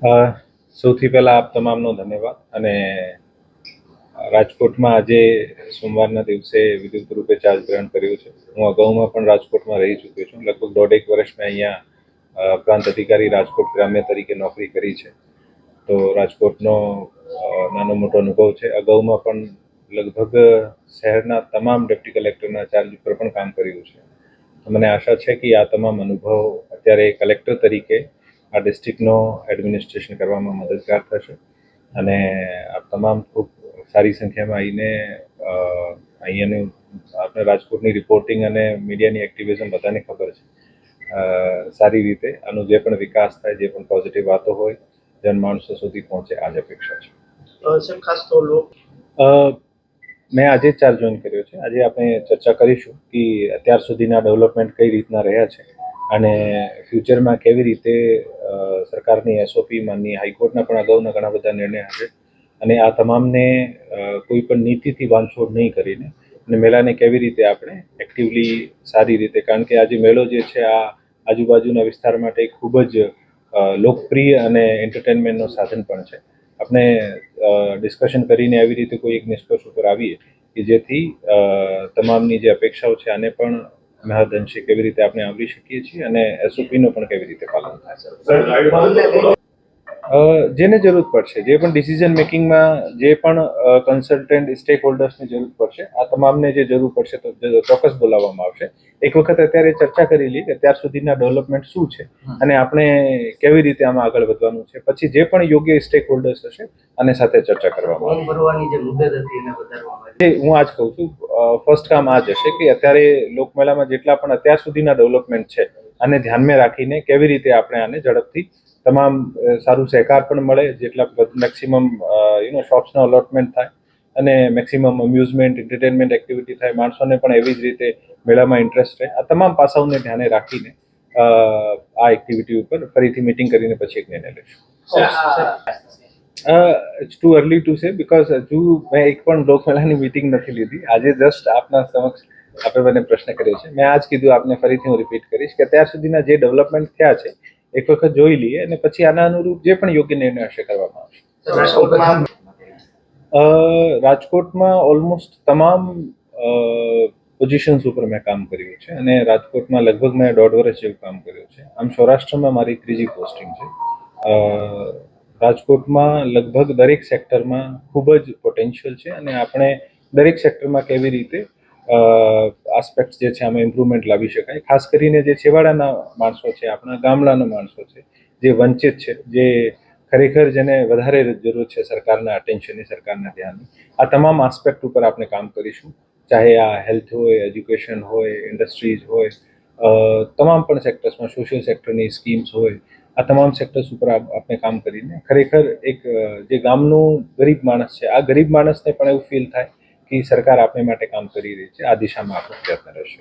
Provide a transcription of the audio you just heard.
સૌથી પહેલા આપ તમામનો ધન્યવાદ અને રાજકોટમાં આજે સોમવારના દિવસે વિદ્યુત રૂપે ચાર્જ ગ્રહણ કર્યું છે. હું અગાઉમાં પણ રાજકોટમાં રહી ચૂક્યો છું. લગભગ દોઢેક વર્ષ મેં અહીંયા પ્રાંત અધિકારી રાજકોટ ગ્રામ્ય તરીકે નોકરી કરી છે. તો રાજકોટનો નાનો મોટો અનુભવ છે. અગાઉમાં પણ લગભગ શહેરના તમામ ડેપ્ટી કલેક્ટરના ચાર્જ ઉપર પણ કામ કર્યું છે. મને આશા છે કે આ તમામ અનુભવ અત્યારે કલેક્ટર તરીકે આ ડિસ્ટ્રિક્ટનો એડમિનિસ્ટ્રેશન કરવામાં મદદગાર થશે. અને આ તમામ ખૂબ સારી સંખ્યામાં આવીને અહીંયાનું આપણે રાજકોટની રિપોર્ટિંગ અને મીડિયાની એક્ટિવિઝમ બધાને ખબર છે. સારી રીતે આનો જે પણ વિકાસ થાય જે પણ પોઝિટિવ વાતો હોય જનમાણસો સુધી પહોંચે આ જ અપેક્ષા છે. ખાસ તો મેં આજે જ ચાર્જ જોઈન કર્યો છે. આજે આપણે ચર્ચા કરીશું કે અત્યાર સુધીના ડેવલપમેન્ટ કઈ રીતના રહ્યા છે અને ફ્યુચરમાં કેવી રીતે સરકારની એસઓપી માનની હાઈકોર્ટના પણ અગાઉના ઘણા બધા નિર્ણય હશે. અને આ તમામને કોઈ પણ નીતિથી બાંધછોડ નહીં કરીને અને મેળાને કેવી રીતે આપણે એક્ટિવલી સારી રીતે, કારણ કે આજે મેળો જે છે, આ આજુબાજુના વિસ્તાર માટે ખૂબ જ લોકપ્રિય અને એન્ટરટેનમેન્ટનું સાધન પણ છે. આપણે ડિસ્કશન કરીને આવી રીતે કોઈ એક નિષ્કર્ષ ઉપર આવીએ કે જેથી તમામની જે અપેક્ષાઓ છે, આને પણ મહદઅંશે કેવી રીતે આપણે આવરી શકીએ છીએ અને એસઓપીનું પણ કેવી રીતે પાલન થાય જેને જરૂર પડશે જે પણ ડિસિઝન મેકિંગમાં જે પણ કન્સલ્ટન્ટ સ્ટેક હોલ્ડર્સની જરૂર પડશે આ તમામને જે જરૂર પડશે તો ચોક્કસ બોલાવવામાં આવશે. એક વખત અત્યારે ચર્ચા કરી લઈએ કે અત્યાર સુધીના ડેવલપમેન્ટ શું છે અને આપણે કેવી રીતે આમાં આગળ વધવાનું છે પછી જે પણ યોગ્ય સ્ટેક હોલ્ડર્સ હશે અને સાથે ચર્ચા કરવામાં આવશે. હું આજ કહું છું ફર્સ્ટ કામ આ જ હશે કે અત્યારે લોકમેળામાં જેટલા પણ અત્યાર સુધીના ડેવલપમેન્ટ છે, આને ધ્યાનમાં રાખીને કેવી રીતે આપણે આને ઝડપથી તમામ સારું સહકાર પણ મળે, જેટલા મેક્સિમમ યુ નો શોપ્સનો અલોટમેન્ટ થાય અને મેક્સિમમ અમ્યુઝમેન્ટ એન્ટરટેનમેન્ટ એક્ટિવિટી થાય, માણસોને પણ એવી જ રીતે મેળામાં ઇન્ટરેસ્ટ રહે. આ તમામ પાસાઓને ધ્યાને રાખીને આ એક્ટિવિટી ઉપર ફરીથી મિટિંગ કરીને પછી એક નિર્ણય લઈશું. It's too early to say because હજુ મેં એક પણ લોકમેળાની મિટિંગ નથી લીધી. આજે જસ્ટ આપના સમક્ષ આપણે મને પ્રશ્ન કર્યો છે. મેં આજ કીધું આપને ફરીથી હું રિપીટ કરીશ કે અત્યાર સુધીના જે ડેવલપમેન્ટ થયા છે એક વખત જોઈ લઈએ અને પછી આના અનુરૂપ જે પણ યોગ્ય નિર્ણય હશે કરવામાં આવશે. રાજકોટમાં અ, રાજકોટમાં ઓલમોસ્ટ તમામ પોઝિશન્સ ઉપર મેં કામ કર્યું છે અને રાજકોટમાં લગભગ મેં દોઢ વર્ષ જેવું કામ કર્યું છે. આમ સૌરાષ્ટ્રમાં મારી ત્રીજી પોસ્ટિંગ છે. અ, રાજકોટમાં લગભગ દરેક સેક્ટરમાં ખૂબ જ પોટેન્શિયલ છે અને આપણે દરેક સેક્ટરમાં કેવી રીતે આસ્પેક્ટ જે છે આમાં ઇમ્પ્રુવમેન્ટ લાવી શકાય. ખાસ કરીને જે છેવાડાના માણસો છે, આપણા ગામડાના માણસો છે, જે વંચિત છે, જે ખરેખર જેને વધારે જરૂર છે સરકારના અટેન્શનની સરકારના ધ્યાનની, આ તમામ આસ્પેક્ટ ઉપર આપણે કામ કરીશું. ચાહે આ હેલ્થ હોય એજ્યુકેશન હોય ઇન્ડસ્ટ્રીઝ હોય તમામ પણ સેક્ટર્સમાં સોશિયલ સેક્ટરની સ્કીમ્સ હોય આ તમામ સેક્ટર્સ ઉપર આપણે કામ કરીને ખરેખર એક જે ગામનું ગરીબ માણસ છે, આ ગરીબ માણસને પણ એવું ફીલ થાય કે સરકાર આપણે માટે કામ કરી રહી છે. આ દિશામાં આપણો પ્રયત્ન રહેશે.